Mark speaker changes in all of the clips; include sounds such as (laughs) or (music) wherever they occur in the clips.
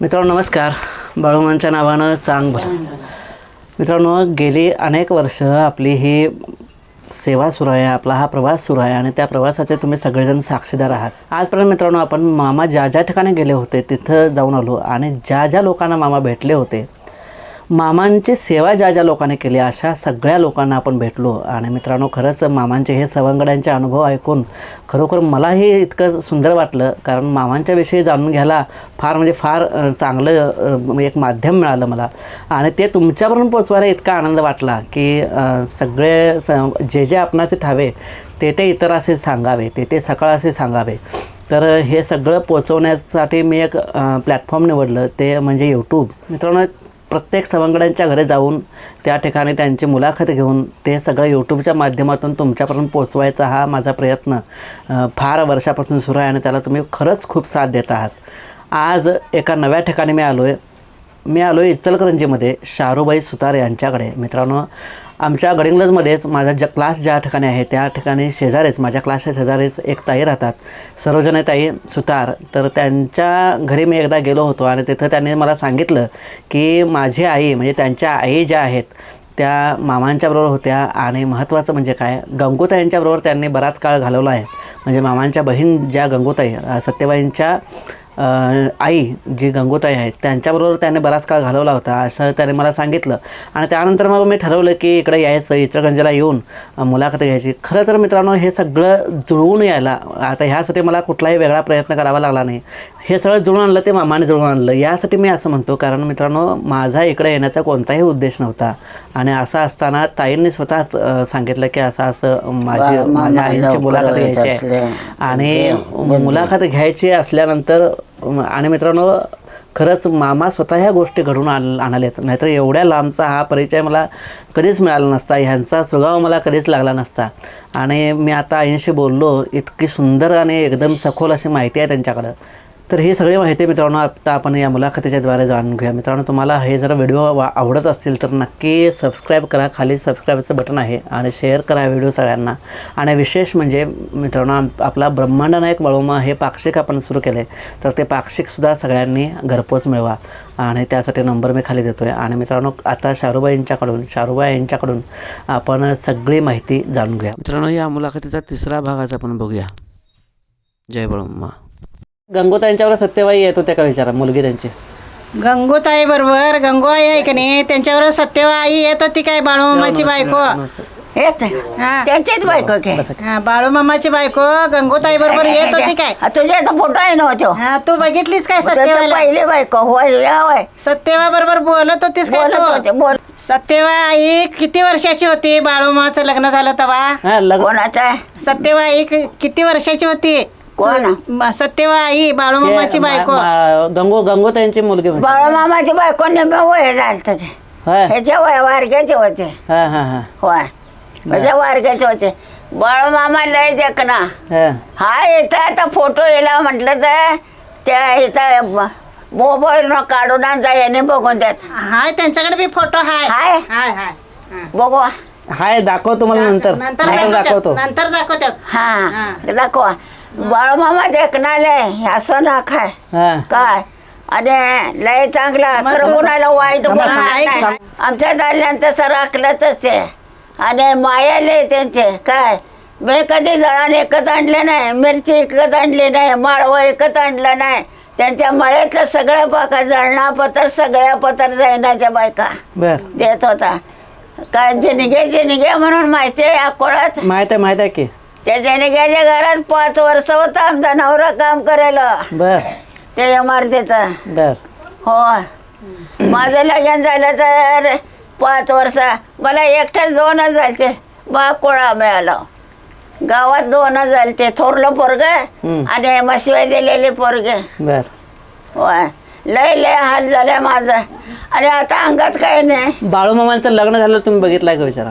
Speaker 1: मित्रांनो नमस्कार. बाळूमांच्या नावानं चांग भला मित्रांनो गेली अनेक वर्ष आपली ही सेवा सुरू आहे आपला हा प्रवास सुरू आहे आणि त्या प्रवासाचे तुम्ही सगळेजण साक्षीदार आहात. आजपर्यंत मित्रांनो आपण मामा ज्या ज्या ठिकाणी गेले होते तिथं जाऊन आलो आणि ज्या ज्या लोकांना मामा भेटले होते मामांची सेवा ज्या ज्या लोकांनी केली अशा सगळ्या लोकांना आपण भेटलो. आणि मित्रांनो खरंच मामांचे हे सवंगड्यांचे अनुभव ऐकून खरोखर मलाही इतकं सुंदर वाटलं. कारण मामांच्याविषयी जाणून घ्यायला फार म्हणजे फार चांगलं एक माध्यम मिळालं मला. आणि ते तुमच्यापर्यंत पोचवायला इतका आनंद वाटला की सगळे स जे जे आपणाचे ठावे ते ते इतर असे सांगावे ते ते सकाळ असे सांगावे. तर हे सगळं पोचवण्यासाठी मी एक प्लॅटफॉर्म निवडलं ते म्हणजे यूट्यूब मित्रांनो प्रत्येक सवंगड्यांच्या घरी जाऊन त्या ठिकाणी त्यांची मुलाखत घेऊन ते सगळं यूट्यूबच्या माध्यमातून तुमच्यापर्यंत पोचवायचा हा माझा प्रयत्न फार वर्षापासून सुरू आहे आणि त्याला तुम्ही खरंच खूप साथ देत आहात. आज एका नव्या ठिकाणी मी आलो आहे मी आलो आहे इचलकरंजीमध्ये शारूबाई सुतार यांच्याकडे. मित्रांनो आमच्या गडिंग्लजमध्येच माझा ज क्लास ज्या ठिकाणी आहे त्या ठिकाणी शेजारीच माझ्या क्लासच्या शेजारीच एक ताई राहतात. सरोजने ताई सुतार. तर त्यांच्या घरी मी एकदा गेलो होतो आणि तिथं त्यांनी मला सांगितलं की माझी आई म्हणजे त्यांच्या आई ज्या आहेत त्या मामांच्याबरोबर होत्या आणि महत्त्वाचं म्हणजे काय? गंगोताईंच्याबरोबर त्यांनी बराच काळ घालवला आहे. म्हणजे मामांच्या बहीण ज्या गंगोताई सत्यबाईंच्या आई जी गंगोताई आहेत त्यांच्याबरोबर त्याने बराच काळ घालवला होता असं त्याने मला सांगितलं. आणि त्यानंतर मग मी ठरवलं की इकडे यायचं इचलकरंजीला येऊन मुलाखत घ्यायची. खरं तर मित्रांनो हे सगळं जुळवून यायला आता ह्यासाठी मला कुठलाही वेगळा प्रयत्न करावा लागला नाही. हे सगळं जुळून आणलं ते मामाने जुळून आणलं. यासाठी मी असं म्हणतो कारण मित्रांनो माझा इकडे येण्याचा कोणताही उद्देश नव्हता. आणि असं असताना ताईंनी स्वतःच सांगितलं की असं असं माझी माझ्या आईची मुलाखत घ्यायची आहे. आणि मुलाखत घ्यायची असल्यानंतर आणि मित्रांनो खरंच मामा स्वतः ह्या गोष्टी घडून आण आणाल्यात नाहीतर एवढ्या लांबचा हा परिचय मला कधीच मिळाला नसता. ह्यांचा स्वभाव मला कधीच लागला नसता. आणि मी आता आईंशी बोललो इतकी सुंदर आणि एकदम सखोल अशी माहिती आहे त्यांच्याकडं. तर ही सगळी माहिती मित्रांनो. आता आपण या मुलाखतीच्याद्वारे जाणून घेऊया. मित्रांनो तुम्हाला हे जर व्हिडिओ वा आवडत असतील तर नक्की सबस्क्राईब करा. खाली सबस्क्राईबचं बटन आहे आणि शेअर करा व्हिडिओ सगळ्यांना. आणि विशेष म्हणजे मित्रांनो आपला ब्रह्मांड नायक वळोमा हे पाक्षिक आपण सुरू केले तर ते पाक्षिकसुद्धा सगळ्यांनी घरपोच मिळवा. आणि त्यासाठी नंबर मी खाली देतो आहे आणि मित्रांनो आता शारूबाईंच्याकडून शारुबाई यांच्याकडून आपण सगळी माहिती जाणून घेऊया. मित्रांनो या मुलाखतीचा तिसरा भाग आज आपण बघूया. जय बळोम्मा गंगोताईंच्यावर सत्यवाई येत होत्या का विचारा? मुलगी त्यांची.
Speaker 2: गंगोताई बरोबर. गंगोआई आहे की नाही? त्यांच्यावर सत्यवा आई येत होती काय? बाळूमामाची बायको?
Speaker 3: येत.
Speaker 2: हा.
Speaker 3: त्यांचीच बायको के.
Speaker 2: हा, बाळूमामाची बायको. गंगोताई बरोबर येत (laughs) होती काय?
Speaker 3: तुझ्या इथं फोटो आहे ना तो?
Speaker 2: हा तू बघितलीस काय
Speaker 3: त्याचं
Speaker 2: सत्यवाला?
Speaker 3: पहिली बायको होय या होय.
Speaker 2: सत्यवा बरोबर बोलत होतीस काय
Speaker 3: बोलत होते
Speaker 2: तू
Speaker 3: बोल.
Speaker 2: सत्यवा आई किती वर्षाची होती? बाळूमाचं लग्न झालं तेव्हा
Speaker 1: हा लग्न.
Speaker 3: कोणाचा? आहे?
Speaker 2: सत्यवा आई कि- किती वर्षाची होती?
Speaker 3: कोण?
Speaker 2: तू- सत्यवा आई बाळूमामाची बायको.
Speaker 1: गंगो गंगोताईंची मुलगी म्हणजे.
Speaker 3: बाळमामाची बायको नेमकं वय झालं की
Speaker 1: हा
Speaker 3: ह्याच्या वय वारग्याचे होते.
Speaker 1: हा हा हा.
Speaker 3: होय. ह्याच्या वारग्याचे होते. बाळमामा लय देखना
Speaker 1: हा.
Speaker 3: हा इथं आता फोटो येला म्हटलं तर त्या इथं मोबाईल न काढून आणता याने बघून देत.
Speaker 2: हाय त्यांच्याकडे बी फोटो हाय.
Speaker 3: हाय?
Speaker 2: हाय हाय. हा.
Speaker 3: बघू.
Speaker 1: हाय दाखव तुम्हाला नंतर.
Speaker 2: नंतर
Speaker 1: नंतर दाखवतो.
Speaker 2: दाखवतात नंतर दाखवतात
Speaker 3: हा
Speaker 2: हा.
Speaker 3: दाखवा. बाळमामा देखणाले असं ना काय
Speaker 1: हा.
Speaker 3: काय? आणि लय चांगला खरं कुणाला वाईट नाही. आमच्या दाल्यानं तसं राखलंच ते आणि मायाले त्यांचे काय? मी कधी जळान एकत आणलं नाही मिरची एकत आणली नाही माळवं एकत आणलं नाही. त्यांच्या मळ्यातलं सगळं बाका जळणा पतर सगळ्या पतर जायनाच्या बायका
Speaker 1: बर.
Speaker 3: देत होता. काय जिनगे जिनगे म्हणून माहिती आहे अकोळात
Speaker 1: माहीत आहे माहीत आहे की.
Speaker 3: त्या जनिकाच्या घरात पाच वर्ष होता आमचा नवरा काम करायला.
Speaker 1: बर.
Speaker 3: त्या इमारतीचं.
Speaker 1: बर.
Speaker 3: हो. माझं लग्न झालं तर पाच वर्ष. मला एकट्याच दोनच झालते. बा कोळा मिळाला. गावात दोनच झालते. थोरलं पोरग
Speaker 1: हम्म.
Speaker 3: आणि मशिवाय दिलेले पोरगे.
Speaker 1: बर.
Speaker 3: होय. लय लय हाल झालाय माझा. आणि आता अंगात काही नाही.
Speaker 1: बाळूमामांचं लग्न झालं तुम्ही बघितलंय का विचारा?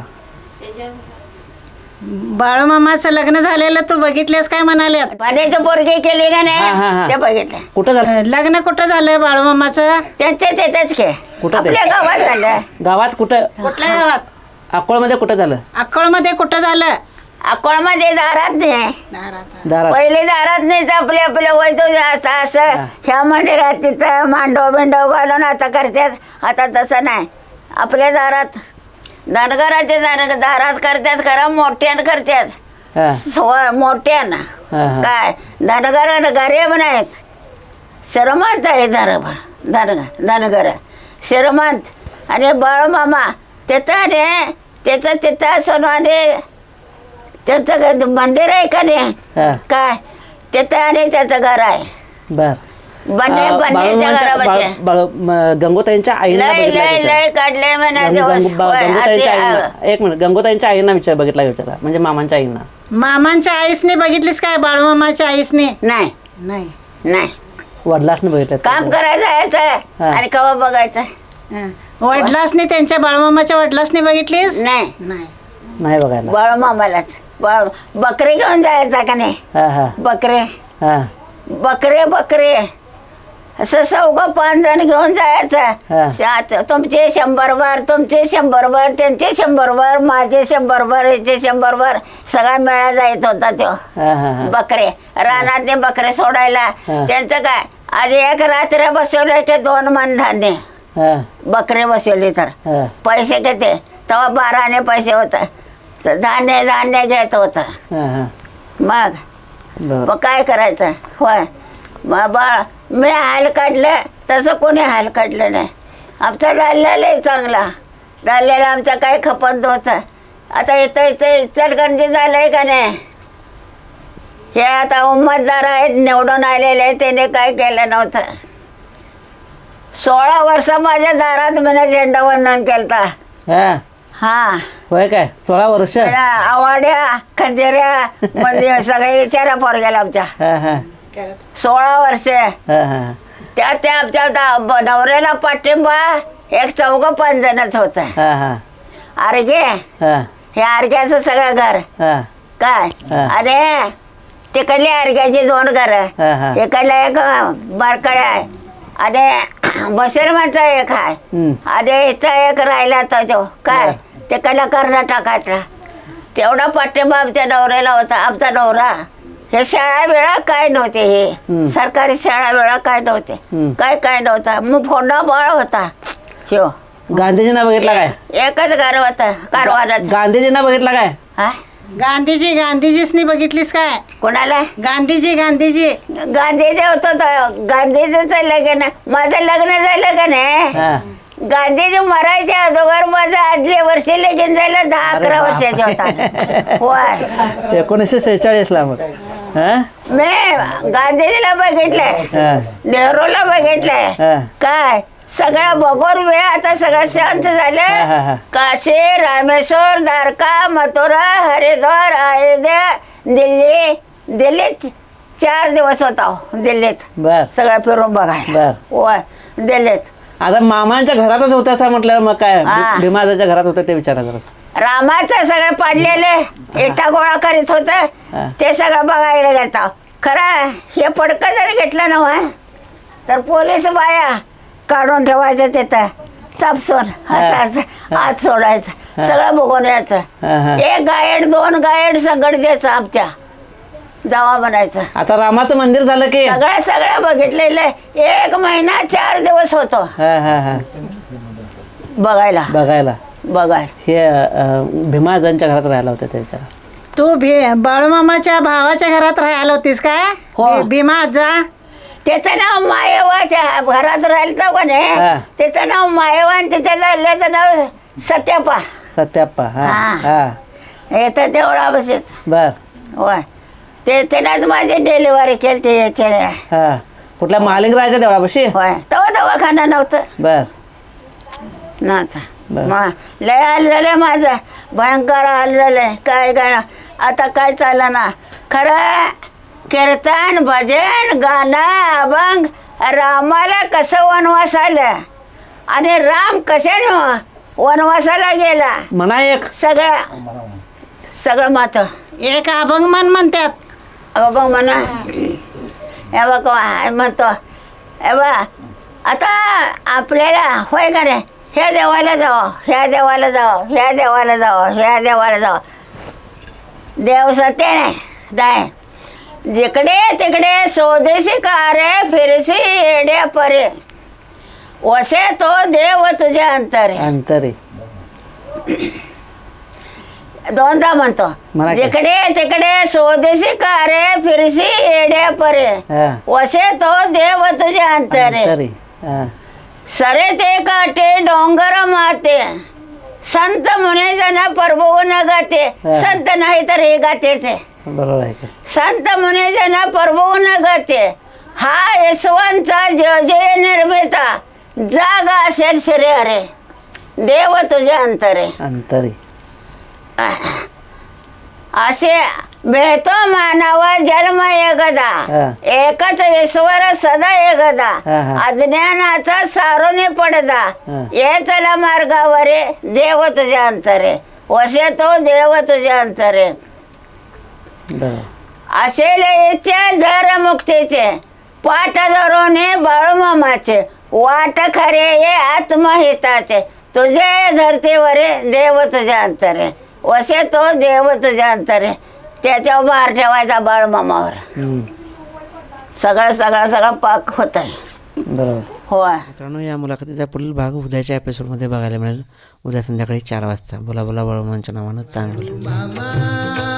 Speaker 2: बाळूमामाचं लग्न झालेलं तू बघितलेस काय म्हणाले?
Speaker 3: पाण्याचे पोरगे केले का
Speaker 1: हा, हा, हा.
Speaker 3: नाही ते बघितलं.
Speaker 1: कुठं झालं?
Speaker 2: लग्न कुठं झालं बाळूमामाचं?
Speaker 3: त्यांच्या तेच के.
Speaker 1: कुठं ते?
Speaker 3: आपल्या गावात झालं.
Speaker 1: गावात कुठं?
Speaker 2: कुठल्या गावात?
Speaker 1: अकोळमध्ये कुठं झालं?
Speaker 2: अक्कोळमध्ये कुठं झालं?
Speaker 3: अकोळमध्ये दारात नाही.
Speaker 1: दारात.
Speaker 3: पहिले दारात नाही तर आपले आपल्या वैतो असं असं ह्या मंदिरात तिथं मांडव बिंडव घालून आता करतात. आता तसं नाही. आपल्या दारात धनगराचे धन दारात करतात खरं मोठ्यानं करतात
Speaker 1: हा.
Speaker 3: स्व- मोठ्यानं.
Speaker 1: हा, हा.
Speaker 3: काय? धनगर गरीब नाहीत श्रीमंत आहे धनगर धनगर धनगर श्रीमंत. आणि बाळमामा तिथं ने त्याचं तिथं असून आणि त्याचं मंदिर आहे का नाही?
Speaker 1: हा.
Speaker 3: काय? तिथं आणि त्याचं घर आहे.
Speaker 1: बर. अं, बाळूमामांच्या- बाळ- बाळ- म- गंगोताईंच्या आईना
Speaker 3: लय
Speaker 1: बघितलं
Speaker 3: लय लय काढले म्हणा
Speaker 1: गंगो-
Speaker 3: दिवस.
Speaker 1: गंगो-
Speaker 3: होय,
Speaker 1: गंगोताईंच्या
Speaker 3: आधी-
Speaker 1: आईना. एक मिनिट गंगोताईंच्या आईना विचार बघितला विचारा म्हणजे मामांच्या आईना.
Speaker 2: मामांच्या आईसने बघितलीस काय? बाळूमामाच्या आईसने?
Speaker 3: नाही.
Speaker 2: नाही.
Speaker 3: नाही.
Speaker 1: वडिलासने बघितलं
Speaker 3: काम करायचं यायचं
Speaker 1: हा.
Speaker 3: आणि कवा बघायचं?
Speaker 2: हं. वडिलासने त्यांच्या बाळूमामाच्या वडिलासने बघितलीस?
Speaker 3: नाही.
Speaker 2: नाही.
Speaker 1: नाही बघायला.
Speaker 3: बाळमामालाच. बाळ बकरी घेऊन जायचा का नाही?
Speaker 1: हा हा.
Speaker 3: बकरे.
Speaker 1: हा.
Speaker 3: बकरे बकरे. असं चौघं पाच जण घेऊन
Speaker 1: हा.
Speaker 3: जायचं तुमचे शंभर वर तुमचे शंभर वर त्यांचे शंभर वर माझे शंभर वर याचे शंभर वर सगळा मेळा जायत होता तो.
Speaker 1: हा हा हा.
Speaker 3: बकरे रानात ते बकरे सोडायला.
Speaker 1: हा.
Speaker 3: त्यांचं काय आज एक रात्र बसवलं की दोन मन धान्य
Speaker 1: हा.
Speaker 3: बकरे बसवले तर.
Speaker 1: हा.
Speaker 3: पैसे किती तेव्हा बाराने पैसे होता. तर धान्य धान्य घेत होता.
Speaker 1: हा हा.
Speaker 3: मग
Speaker 1: बरं.
Speaker 3: मग काय करायचं? होय. मग बाळ मी हाल काढलं तसं कोणी हाल काढलं नाही. आमचा डाललेला चांगला. डाललेला आमचा काही खपत नव्हतं आता इथं इथं इचलगंजी झालंय का नाही? हे आता उमेदवार आहेत निवडून आलेले त्याने काय केलं नव्हतं. सोळा वर्ष माझ्या दारात मी झेंडावंदन केलता.
Speaker 1: हा?
Speaker 3: हा.
Speaker 1: होय काय? सोळा वर्ष?
Speaker 3: आवाड्या खंजिऱ्या (laughs) म्हणजे सगळे विचारा पोरग्याला आमच्या.
Speaker 1: हा हा.
Speaker 3: सोळा वर्ष.
Speaker 1: हा हा
Speaker 3: त्या त्या आमच्या दा- नवऱ्याला पाठिंबा एक चौघ पाच जणच होत.
Speaker 1: हा हा.
Speaker 3: अर्घे
Speaker 1: हा.
Speaker 3: हे अर्घ्याचं सगळं घर.
Speaker 1: हा.
Speaker 3: काय?
Speaker 1: हा.
Speaker 3: आणि तिकडली अर्घ्याची दोन घर.
Speaker 1: हा, हा.
Speaker 3: इकडला एक बारकड्या आहे. आणि मुसलमानचा (clears throat) एक आहे.
Speaker 1: हम्म.
Speaker 3: आणि इथं एक राहिला तो. जो काय तिकडला कर्नाटकातला. तेवढा पाठिंबा आमच्या नवऱ्याला होता. आमचा नवरा. हे शाळा वेळा काय नव्हते. हे? सरकारी शाळा वेळा काय नव्हते. काय काय नव्हता? मग फोंडा बाळ होता. ह्यो.
Speaker 1: गांधीजींना बघितला काय?
Speaker 3: एकच घर होता कारवाराचा.
Speaker 1: गांधीजींना बघितला काय?
Speaker 3: हा?
Speaker 2: गांधीजी गांधीजीसनी बघितलीस काय?
Speaker 3: कोणाला?
Speaker 2: गांधीजी गांधीजी.
Speaker 3: गांधीचं होतं गांधीचं लग्न. माझं लग्न झालं का नाही?
Speaker 1: हा.
Speaker 3: गांधीजी मरायच्या अगोदर माझं आदल्या वर्षी लगीन झालं दहा अकरा. वर्षाचे होता. (laughs) होय.
Speaker 1: एकोणीसशे सेहेचाळीस ला मग. हा?
Speaker 3: मी गांधीजीला बघितलंय.
Speaker 1: हा.
Speaker 3: नेहरूला बघितलंय.
Speaker 1: हा.
Speaker 3: काय? सगळं बघून वेळ आता सगळं शांत
Speaker 1: हा, हा, हा.
Speaker 3: झालं काशी रामेश्वर द्वारका मथुरा हरिद्वार अयोध्या दिल्ली. दिल्लीत चार दिवस होता हो, दिल्लीत.
Speaker 1: बर.
Speaker 3: सगळं फिरून बघायला.
Speaker 1: बर.
Speaker 3: होय. दिल्लीत.
Speaker 1: आता मामांच्या घरातच होतं असं म्हटलं मग काय
Speaker 3: हा.
Speaker 1: भीमाजाच्या घरात होतं ते विचारा जरा
Speaker 3: रामाचं सगळं पाडलेले इटा गोळा करीत होत.
Speaker 1: हा.
Speaker 3: ते सगळं बघायला गेलता. खरं हे पडकं जर घेतलं ना तर पोलीस बाया काढून ठेवायचं तिथं. चापसून असं आत सोडायचं. सगळं बघून
Speaker 1: हा, हा.
Speaker 3: यायचं एक गायड दोन गायड सगळं द्यायचं आमच्या. जावा म्हणायचं.
Speaker 1: आता रामाचं मंदिर झालं की? हा
Speaker 3: सगळं सगळं बघितलेलं एक महिना चार दिवस होतो.
Speaker 1: हा हा
Speaker 3: बघायला.
Speaker 1: बघायला.
Speaker 3: बघायला.
Speaker 1: हे अं, घरात राहायला होते ते विचारा
Speaker 2: तू भी बाळूमामाच्या भावाच्या घरात राहायला होतीस काय
Speaker 3: हो.
Speaker 2: भी- भीमा आजा
Speaker 3: त्याचं नाव मायवाच्या घरात राहिलं नाही?
Speaker 1: हा.
Speaker 3: त्याचं नाव मायवा आणि त्याच्या झाल्याचं नाव सत्यापा
Speaker 1: सत्याप्पा हा
Speaker 3: हा.
Speaker 1: हा.
Speaker 3: येतं तेवढा बसेच
Speaker 1: बर.
Speaker 3: होय. ते त्यानंच माझी डिलिव्हरी केली ते याच्या
Speaker 1: हा कुठल्या महालिंगराच्या देवळापाशी
Speaker 3: होय. तेव्हा दवाखाना नव्हतं.
Speaker 1: बर.
Speaker 3: नव्हता.
Speaker 1: बरं.
Speaker 3: मग लय हाल झालं माझं. भयंकर हाल झालंय काय काय आता काय चाललं ना खरं कीर्तन भजन गाणं अभंग रामाला कसं वनवास आलं? आणि राम कशाने वनवासाला गेला?
Speaker 1: म्हणा एक.
Speaker 3: सगळं सगळं मात
Speaker 2: एक अभंग मन म्हणतात.
Speaker 3: बघ म्हणा हे बघ म्हणतो हे बघ आता आपल्याला होय का रे ह्या देवाला जावं ह्या देवाला जावं ह्या देवाला जावं ह्या देवाला जावं देव सत्य नाही नाही जिकडे तिकडे स्वदेशी कारे फिरसी येड्या परे वसे तो देव तुझ्या अंतरे
Speaker 1: अंतरे
Speaker 3: दोनदा म्हणतो.
Speaker 1: म्हणा की.
Speaker 3: जिकडे तिकडे स्वदेशी कारे फिरसी येड्या परे.
Speaker 1: हा.
Speaker 3: वसे तो देव तुझ्या अंतरे.
Speaker 1: हा.
Speaker 3: सरे ते काटे डोंगर माते. संत मुने जन प्रभू न गाते.
Speaker 1: हा.
Speaker 3: संत नाही तर हे गातेच. आहे.
Speaker 1: बरोबर आहे का?
Speaker 3: संत मुने जन प्रभू न गाते. हा यशवंतचा जय जय निर्मिता. जागा असेल श्री हरे. देव तुझ्या अंतरे.
Speaker 1: अंतरे.
Speaker 3: असे मिळतो मानवा जन्म एकदा. एकच ईश्वर सदा एकदा. अज्ञानाचा सारोने पडदा. ये चला मार्गावरे देव तुझ्या अंतरे वसे तो देव तुझ्या अंतरे असेल इच्छा झर मुक्तीचे पाठ धरोने बाळूमामाचे. वाट खरे ये आत्महिताचे. तुझे धरतीवरे देव तुझ्या अंतरे वसे तो देव तुझ्या अंतरे त्याच्यावर भार ठेवायचा बाळूमामावर
Speaker 1: हम्म.
Speaker 3: सगळं सगळं सगळं पाक होत आहे
Speaker 1: बरोबर.
Speaker 3: होय.
Speaker 1: मित्रांनो या मुलाखतीचा पुढील भाग उद्याच्या एपिसोडमध्ये बघायला मिळेल. उद्या संध्याकाळी चार वाजता. बोला बोला बळवंच्या नावानं चांगलं.
Speaker 4: मामा.